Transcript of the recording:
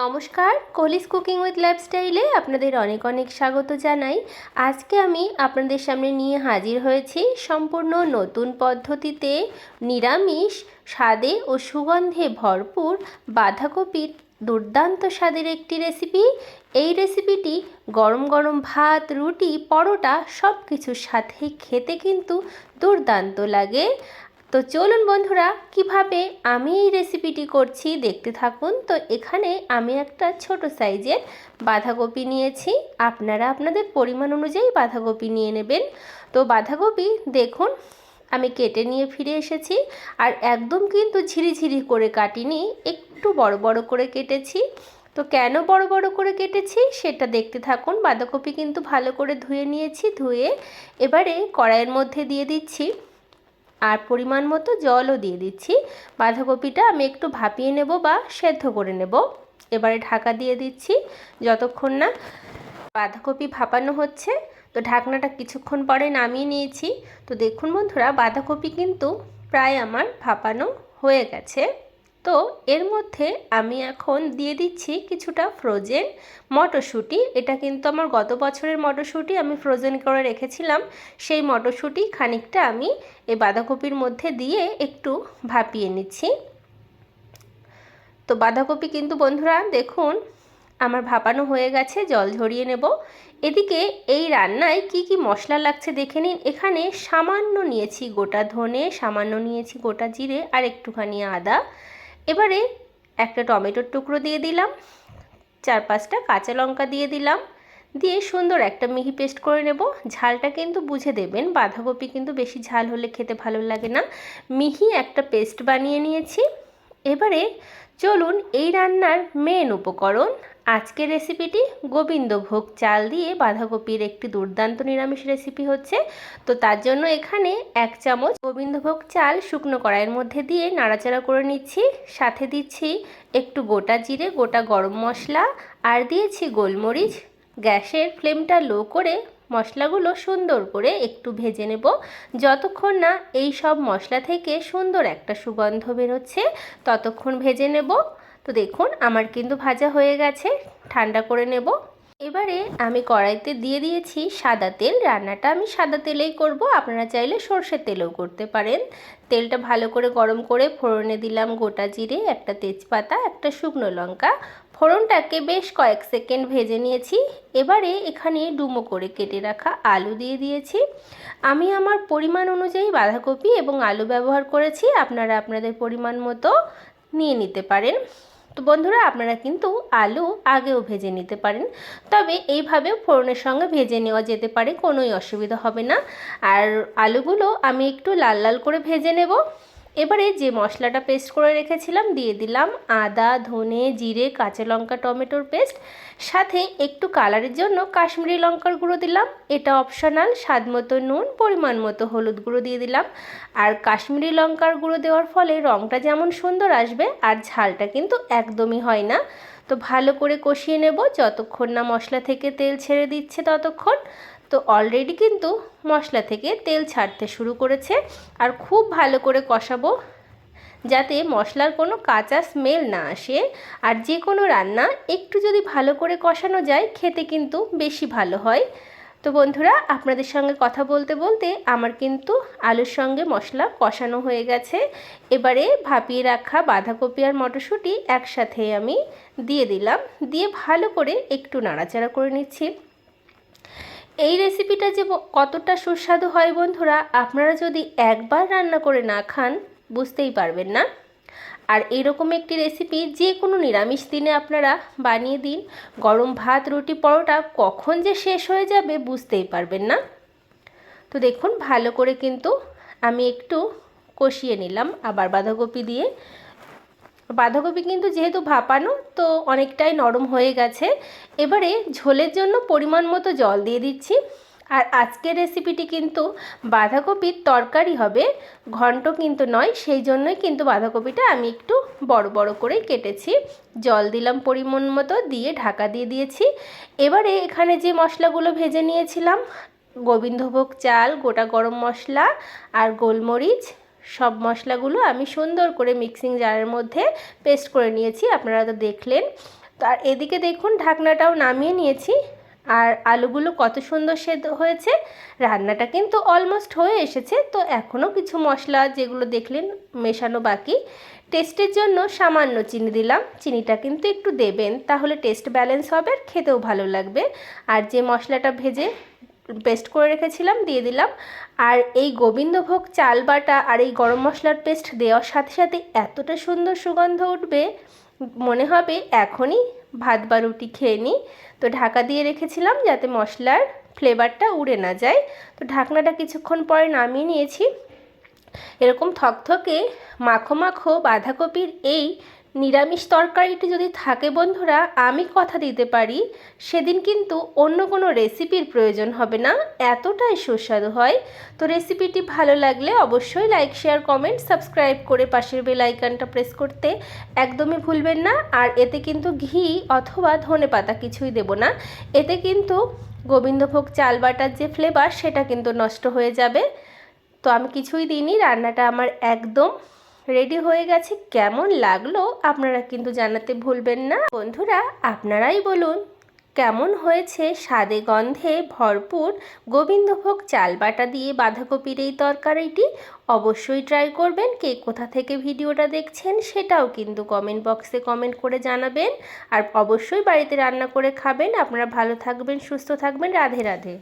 নমস্কার কোহলিস cooking with লাইফস্টাইলে আপনাদের অনেক অনেক স্বাগত জানাই। আজকে আমি আপনাদের সামনে নিয়ে হাজির হয়েছি সম্পূর্ণ নতুন পদ্ধতিতে নিরামিষ স্বাদে ও সুগন্ধে ভরপুর বাঁধাকপির দুর্দান্ত স্বাদের একটি রেসিপি। এই রেসিপিটি গরম গরম ভাত, রুটি, পরোটা সব কিছুর সাথে খেতে কিন্তু দুর্দান্ত লাগে। তো চলুন বন্ধুরা, কীভাবে আমি এই রেসিপিটি করছি দেখতে থাকুন। তো এখানে আমি একটা ছোট সাইজের বাঁধাকপি নিয়েছি। আপনারা আপনাদের পরিমাণ অনুযায়ী বাঁধাকপি নিয়ে নেবেন। তো বাঁধাকপি, দেখুন, আমি কেটে নিয়ে ফিরে এসেছি। আর একদম কিন্তু ঝিরিঝিরি করে কাটিনি, একটু বড় বড় করে কেটেছি। তো কেন বড় বড় করে কেটেছি, সেটা দেখতে থাকুন। বাঁধাকপি কিন্তু ভালো করে ধুয়ে নিয়েছি, ধুয়ে এবারে কড়াইয়ের মধ্যে দিয়ে দিচ্ছি। আর পরিমাণ মতো জলও দিয়ে দিচ্ছি। বাঁধাকপিটা আমি একটু ভাপিয়ে নেব বা সেদ্ধ করে নেব। এবারে ঢাকা দিয়ে দিচ্ছি যতক্ষণ না বাঁধাকপি ভাপানো হচ্ছে। তো ঢাকনাটা কিছুক্ষণ পরে নামিয়ে নিয়েছি। তো দেখুন বন্ধুরা, বাঁধাকপি কিন্তু প্রায় আমার ভাপানো হয়ে গেছে। তো এর মধ্যে আমি এখন দিয়ে দিচ্ছি কিছুটা ফ্রোজেন মটরশুঁটি। এটা কিন্তু আমার গত বছরের মটরশুঁটি, আমি ফ্রোজেন করে রেখেছিলাম। সেই মটরশুঁটি খানিকটা আমি এই বাঁধাকপির মধ্যে দিয়ে একটু ভাপিয়ে নিচ্ছি। তো বাঁধাকপি কিন্তু বন্ধুরা, দেখুন, আমার ভাপানো হয়ে গেছে, জল ঝরিয়ে নেব। এদিকে এই রান্নায় কি কি মশলা লাগছে দেখে নিন। এখানে সামান্য নিয়েছি গোটা ধনে, সামান্য নিয়েছি গোটা জিরে আর একটুখানি আদা। এবারে একটা টমেটোর টুকরো দিয়ে দিলাম, চার পাঁচটা কাঁচা লঙ্কা দিয়ে দিলাম, দিয়ে সুন্দর একটা মিহি পেস্ট করে নেব। ঝালটা কিন্তু বুঝে দেবেন, বাঁধাকপি কিন্তু বেশি ঝাল হলে খেতে ভালো লাগে না। মিহি একটা পেস্ট বানিয়ে নিয়েছি। এবারে চলুন এই রান্নার মেন উপকরণ আজকের রেসিপিটি গোবিন্দভোগ চাল দিয়ে বাঁধাকপির একটি দুর্দান্ত নিরামিষ রেসিপি হচ্ছে। তো তার জন্য এখানে এক চামচ গোবিন্দভোগ চাল শুকনো কড়াইয়ের মধ্যে দিয়ে নাড়াচাড়া করে নিচ্ছি। সাথে দিচ্ছি একটু গোটা জিরে, গোটা গরম মশলা আর দিয়েছি গোলমরিচ। গ্যাসের ফ্লেমটা লো করে মশলাগুলো সুন্দর করে একটু ভেজে নেব। যতক্ষণ না এই সব মশলা থেকে সুন্দর একটা সুগন্ধ বেরোচ্ছে, ততক্ষণ ভেজে নেব। তো দেখুন, আমার কিন্তু ভাজা হয়ে গেছে, ঠান্ডা করে নেব। এবারে আমি কড়াইতে দিয়ে দিয়েছি সাদা তেল, রান্নাটা আমি সাদা তেলেই করব, আপনারা চাইলে সর্ষের তেলেও করতে পারেন। তেলটা ভালো করে গরম করে ফোড়নে দিলাম গোটা জিরে, একটা তেজপাতা, একটা শুকনো লঙ্কা। ফোড়নটাকে বেশ কয়েক সেকেন্ড ভেজে নিয়েছি। এবারে এখানে ডুমো করে কেটে রাখা আলু দিয়ে দিয়েছি। আমি আমার পরিমাণ অনুযায়ী বাঁধাকপি এবং আলু ব্যবহার করেছি, আপনারা আপনাদের পরিমাণ মতো নিয়ে নিতে পারেন। তো বন্ধুরা, আপনারা কিন্তু আলু আগেও ভেজে নিতে পারেন। তবে এইভাবেও ফোড়নের সঙ্গে ভেজে নেওয়া যেতে পারে, কোনোই অসুবিধা হবে না। আর আলুগুলো আমি একটু লাল লাল করে ভেজে নেব। এবারে যে মশলাটা পেস্ট করে রেখেছিলাম, দিয়ে দিলাম আদা, ধনে, জিরে, কাঁচা লঙ্কা, টমেটোর পেস্ট সাথে একটু কালারের জন্য কাশ্মীরি লঙ্কার গুঁড়ো দিলাম। এটা অপশনাল স্বাদ মতো নুন, পরিমাণ মতো হলুদ গুঁড়ো দিয়ে দিলাম। আর কাশ্মীরি লঙ্কার গুঁড়ো দেওয়ার ফলে রঙটা যেমন সুন্দর আসবে, আর ঝালটা কিন্তু একদমই হয় না। তো ভালো করে কষিয়ে নেব, যতক্ষণ না মশলা থেকে তেল ছেড়ে দিচ্ছে ততক্ষণ। তো অলরেডি কিন্তু মশলা থেকে তেল ছাড়তে শুরু করেছে। আর খুব ভালো করে কষাবো যাতে মশলার কোনো কাঁচা স্মেল না আসে। আর যে কোনো রান্না একটু যদি ভালো করে কষানো যায়, খেতে কিন্তু বেশি ভালো হয়। তো বন্ধুরা, আপনাদের সঙ্গে কথা বলতে বলতে আমার কিন্তু আলুর সঙ্গে মশলা কষানো হয়ে গেছে। এবারে ভাপিয়ে রাখা বাঁধাকপি আর মটরশুঁটি একসাথে আমি দিয়ে দিলাম। দিয়ে ভালো করে একটু নাড়াচাড়া করে নিচ্ছি। এই রেসিপিটা যে কতটা সুস্বাদু হয় বন্ধুরা, আপনারা যদি একবার রান্না করে না খান, বুঝতেই পারবেন না। আর এরকম একটি রেসিপি যে কোনো নিরামিষ দিনে আপনারা বানিয়ে দিন। গরম ভাত, রুটি, পরোটা কখন যে শেষ হয়ে যাবে বুঝতেই পারবেন না। তো দেখুন, ভালো করে কিন্তু আমি একটু কষিয়ে নিলাম আবার বাঁধাকপি দিয়ে। বাঁধাকপি কিন্তু যেহেতু ভাপানো, তো অনেকটাই নরম হয়ে গেছে। এবারে ঝোলের জন্য পরিমাণ মতো জল দিয়ে দিচ্ছি। আর আজকের রেসিপিটি কিন্তু বাঁধাকপির তরকারি হবে, ঘন্ট কিন্তু নয়, সেই জন্যই কিন্তু বাঁধাকপিটা আমি একটু বড় বড় করে কেটেছি। জল দিলাম পরিমাণ মতো, দিয়ে ঢাকা দিয়ে দিয়েছি। এবারে এখানে যে মশলাগুলো ভেজে নিয়েছিলাম, গোবিন্দভোগ চাল, গোটা গরম মশলা আর গোলমরিচ সব মশলাগুলো আমি সুন্দর করে মিক্সিং জারের মধ্যে পেস্ট করে নিয়েছি, আপনারা তো দেখলেন। আর এদিকে দেখুন, ঢাকনাটাও নামিয়ে নিয়েছি। আর আলুগুলো কত সুন্দর সেদ্ধ হয়েছে, রান্নাটা কিন্তু অলমোস্ট হয়ে এসেছে। তো এখনও কিছু মশলা যেগুলো দেখলেন মেশানো বাকি। টেস্টের জন্য সামান্য চিনি দিলাম, চিনিটা কিন্তু একটু দেবেন, তাহলে টেস্ট ব্যালেন্স হবে আর খেতেও ভালো লাগবে। আর যে মশলাটা ভেজে পেস্ট করে রেখেছিলাম, দিয়ে দিলাম। আর এই গোবিন্দভোগ চাল বাটা আর এই গরম মশলার পেস্ট দেওয়ার সাথে সাথে এতটা সুন্দর সুগন্ধ উঠবে, মনে হবে এখনই ভাত বা রুটি খেয়ে নিই। তো ঢাকা দিয়ে রেখেছিলাম যাতে মশলার ফ্লেভারটা উড়ে না যায়। তো ঢাকনাটা কিছুক্ষণ পরে নামিয়ে নিয়েছি। এরকম থকথকে মাখো মাখো বাঁধাকপির এই নিরামিষ তরকারিটি যদি থাকে বন্ধুরা, আমি কথা দিতে পারি, সেদিন কিন্তু অন্য কোনো রেসিপির প্রয়োজন হবে না, এতটাই সুস্বাদু হয়। তো রেসিপিটি ভালো লাগলে অবশ্যই লাইক, শেয়ার, কমেন্ট, সাবস্ক্রাইব করে পাশের বেল আইকনটা প্রেস করতে একদমই ভুলবেন না। আর এতে কিন্তু ঘি অথবা ধনে পাতা কিছুই দেব না। এতে কিন্তু গোবিন্দভোগ চাল বাটার যে ফ্লেভার সেটা কিন্তু নষ্ট হয়ে যাবে। তো আমি কিছুই দিইনি, রান্নাটা আমার একদম রেডি হয়ে গেছে? কেমন লাগল? আপনারা কিন্তু জানাতে ভুলবেন না। বন্ধুরা, আপনারাই বলুন, কেমন হয়েছে স্বাদে গন্ধে ভরপুর গোবিন্দভোগ চাল বাটা দিয়ে বাঁধাকপির এই তরকারিটি? অবশ্যই ট্রাই করবেন। কে কোথা থেকে ভিডিওটা দেখছেন সেটাও কিন্তু কমেন্ট বক্সে কমেন্ট করে জানাবেন। আর অবশ্যই বাড়িতে রান্না করে খাবেন। আপনারা ভালো থাকবেন, সুস্থ থাকবেন। রাধে রাধে।